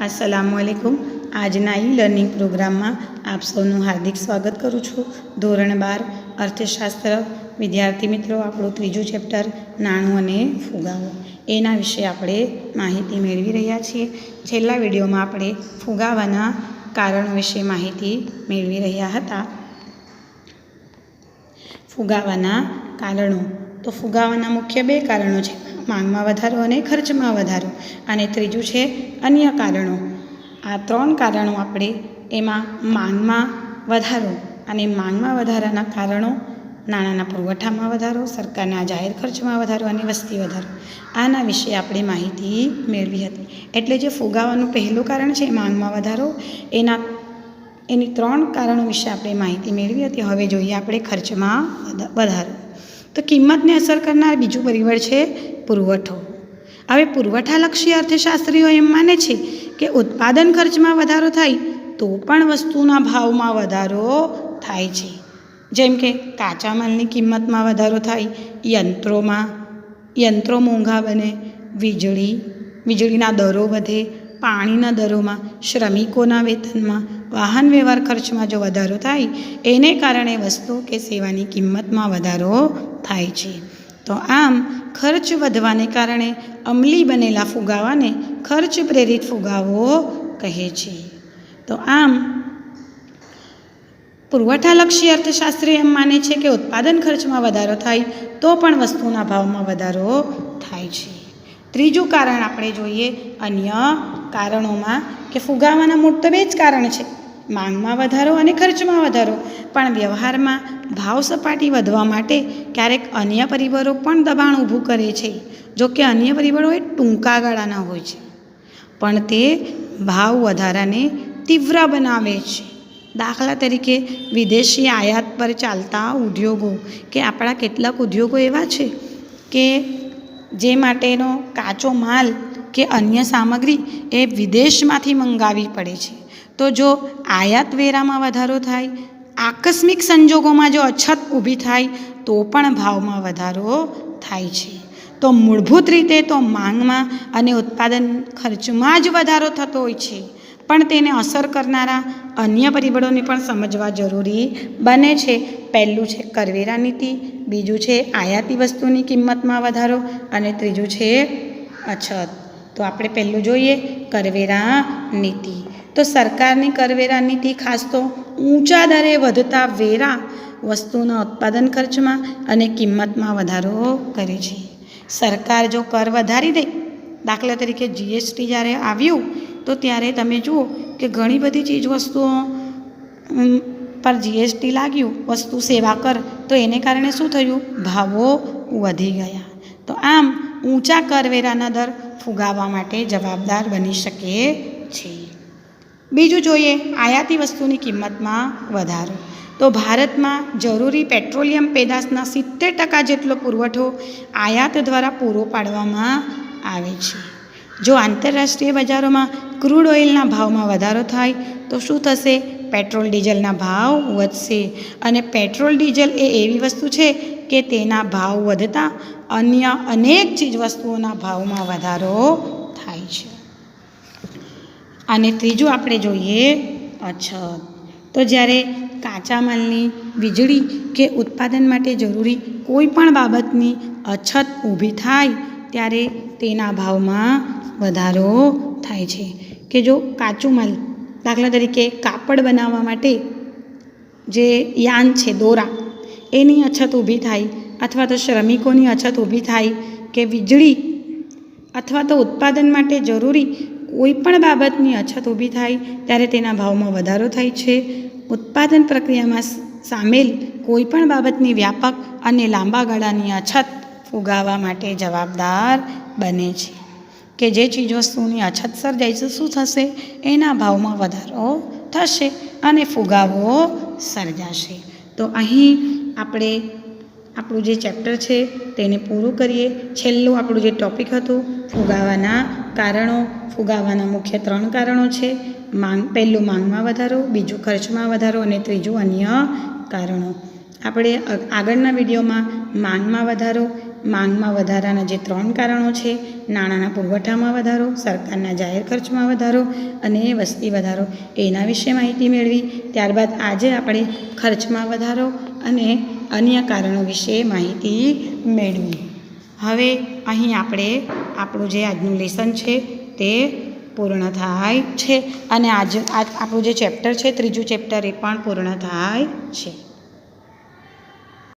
અસલામુ અલૈકુમ આજના e learning પ્રોગ્રામમાં આપ સૌનું હાર્દિક સ્વાગત કરું છું. ધોરણ બાર, અર્થશાસ્ત્ર. વિદ્યાર્થી મિત્રો, આપણું ત્રીજું ચેપ્ટર, નાણું અને ફુગાવો. એના વિશે આપણે માહિતી મેળવી રહ્યા છીએ. છેલ્લા વિડીયોમાં આપણે ફુગાવાના કારણો વિશે માહિતી મેળવી રહ્યા હતા. ફુગાવાના કારણો. તો ફુગાવાના મુખ્ય બે કારણો છે. માંગમાં વધારો અને ખર્ચમાં વધારો. અને ત્રીજું છે અન્ય કારણો. આ ત્રણ કારણો આપણે એમાં માંગમાં વધારો અને માંગમાં વધારાના કારણો, નાણાંના પુરવઠામાં વધારો, સરકારના જાહેર ખર્ચમાં વધારો અને વસ્તી વધારો. આના વિશે આપણે માહિતી મેળવી હતી. એટલે જે ફુગાવાનું પહેલું કારણ છે માંગમાં વધારો, એના, એની ત્રણ કારણો વિશે આપણે માહિતી મેળવી હતી. હવે જોઈએ આપણે ખર્ચમાં વધ- વધારો. તો કિંમતને અસર કરનાર બીજું પરિબળ છે પુરવઠો. હવે પુરવઠાલક્ષી અર્થશાસ્ત્રીઓ એમ માને છે કે ઉત્પાદન ખર્ચમાં વધારો થાય તો પણ વસ્તુના ભાવમાં વધારો થાય છે. જેમ કે કાચા માલની કિંમતમાં વધારો થાય, યંત્રોમાં, યંત્રો મોંઘા બને, વીજળી, વીજળીના દરો વધે, પાણીના દરોમાં, શ્રમિકોના વેતનમાં વાહન વ્યવહાર ખર્ચમાં જો વધારો થાય, એને કારણે વસ્તુ કે સેવાની કિંમતમાં વધારો થાય છે. તો આમ, ખર્ચ વધવાને કારણે અમલી બનેલા ફુગાવાને ખર્ચ પ્રેરિત ફુગાવો કહે છે. તો આમ પુરવઠાલક્ષી અર્થશાસ્ત્રી એમ માને છે કે ઉત્પાદન ખર્ચમાં વધારો થાય, તો પણ વસ્તુના ભાવમાં વધારો થાય છે. ત્રીજું કારણ આપણે જોઈએ અન્ય કારણોમાં કે ફુગાવાના મૂળ તો બે જ કારણ છે. માંગમાં વધારો અને ખર્ચમાં વધારો. પણ વ્યવહારમાં ભાવ સપાટી વધવા માટે ક્યારેક અન્ય પરિબળો પણ દબાણ ઊભું કરે છે. જો કે અન્ય પરિબળો એ ટૂંકા ગાળાના હોય છે. પણ તે ભાવ વધારાને તીવ્ર બનાવે છે. દાખલા તરીકે વિદેશી આયાત પર ચાલતા ઉદ્યોગો કે આપણા કેટલાક ઉદ્યોગો એવા છે કે જે માટેનો કાચો માલ કે અન્ય સામગ્રી એ વિદેશમાંથી મંગાવી પડે છે. તો જો આયાત વેરામાં વધારો થાય, આકસ્મિક સંજોગોમાં જો અછત ઊભી થાય, તો પણ ભાવમાં વધારો થાય છે. તો મૂળભૂત રીતે તો માંગમાં અને ઉત્પાદન ખર્ચમાં જ વધારો થતો હોય છે, પણ તેને અસર કરનારા અન્ય પરિબળોને પણ સમજવા જરૂરી બને છે. પહેલું છે કરવેરા નીતિ, બીજું છે આયાતી વસ્તુની કિંમતમાં વધારો અને ત્રીજું છે અછત. તો આપણે પહેલું જોઈએ કરવેરા નીતિ. તો સરકારની કરવેરા નીતિ ખાસ તો ઊંચા દરે વધતા વેરા વસ્તુના ઉત્પાદન ખર્ચમાં અને કિંમતમાં વધારો કરે છે. સરકાર જો કર વધારી દે, દાખલા તરીકે જીએસટી જ્યારે આવ્યું, તો ત્યારે તમે જુઓ કે ઘણી બધી ચીજ વસ્તુઓ પર જીએસટી લાગ્યું, વસ્તુ સેવા કર, તો એને કારણે શું થયું? ભાવો વધી ગયા. તો આમ ઊંચા કરવેરાના દર ફુગાવવા માટે જવાબદાર બની શકે છે. બીજું જોઈએ આયાતી વસ્તુની કિંમતમાં વધારો. તો ભારતમાં જરૂરી પેટ્રોલિયમ પેદાશના સિત્તેર ટકા જેટલો પુરવઠો આયાત દ્વારા પૂરો પાડવામાં આવે છે. જો આંતરરાષ્ટ્રીય બજારોમાં ક્રૂડ ઓઇલના ભાવમાં વધારો થાય, તો શું થશે? પેટ્રોલ ડીઝલના ભાવ વધશે અને પેટ્રોલ ડીઝલ એ એવી વસ્તુ છે કે તેના ભાવ વધતા અન્ય અનેક ચીજ વસ્તુઓના ભાવમાં વધારો થાય છે. અને ત્રીજું આપણે જોઈએ, અછત. તો જ્યારે કાચા માલની વીજળી કે ઉત્પાદન માટે જરૂરી કોઈ પણ બાબતની અછત ઊભી થાય, ત્યારે તેના ભાવમાં વધારો થાય છે. કે જો કાચું માલ, દાખલા તરીકે કાપડ બનાવવા માટે જે યાન છે, દોરા, એની અછત ઊભી થાય અથવા તો શ્રમિકોની અછત ઊભી થાય કે વીજળી અથવા તો ઉત્પાદન માટે જરૂરી કોઈ પણ બાબતની અછત ઊભી થાય ત્યારે તેના ભાવમાં વધારો થાય છે. ઉત્પાદન પ્રક્રિયામાં સામેલ કોઈ પણ બાબતની વ્યાપક અને લાંબા ગાળાની અછત ફુગાવા માટે જવાબદાર બને છે. કે જે ચીજવસ્તુની અછત સર્જાય છે, શું થશે? એના ભાવમાં વધારો થશે અને ફુગાવો સર્જાશે. તો અહીં આપણે આપણું જે ચેપ્ટર છે, તેને પૂરું કરીએ. છેલ્લું આપણું જે ટૉપિક હતું, ફુગાવાના કારણો ફુગાવાના મુખ્ય ત્રણ કારણો છે. માંગ, પહેલું માંગમાં વધારો, બીજું ખર્ચમાં વધારો અને ત્રીજું અન્ય કારણો. આપણે આગળના વિડીયોમાં માંગમાં વધારો, માંગમાં વધારાના જે ત્રણ કારણો છે, નાણાંના પુરવઠામાં વધારો, સરકારના જાહેર ખર્ચમાં વધારો અને વસ્તી વધારો, એના વિશે માહિતી મેળવી. ત્યારબાદ આજે આપણે ખર્ચમાં વધારો અને અન્ય કારણો વિશે માહિતી મેળવી. હવે અહીં આપણે આપણું જે આજનું લેસન છે તે પૂર્ણ થાય છે. અને આજ આપણું જે ચેપ્ટર છે, ત્રીજું ચેપ્ટર એ પણ પૂર્ણ થાય છે.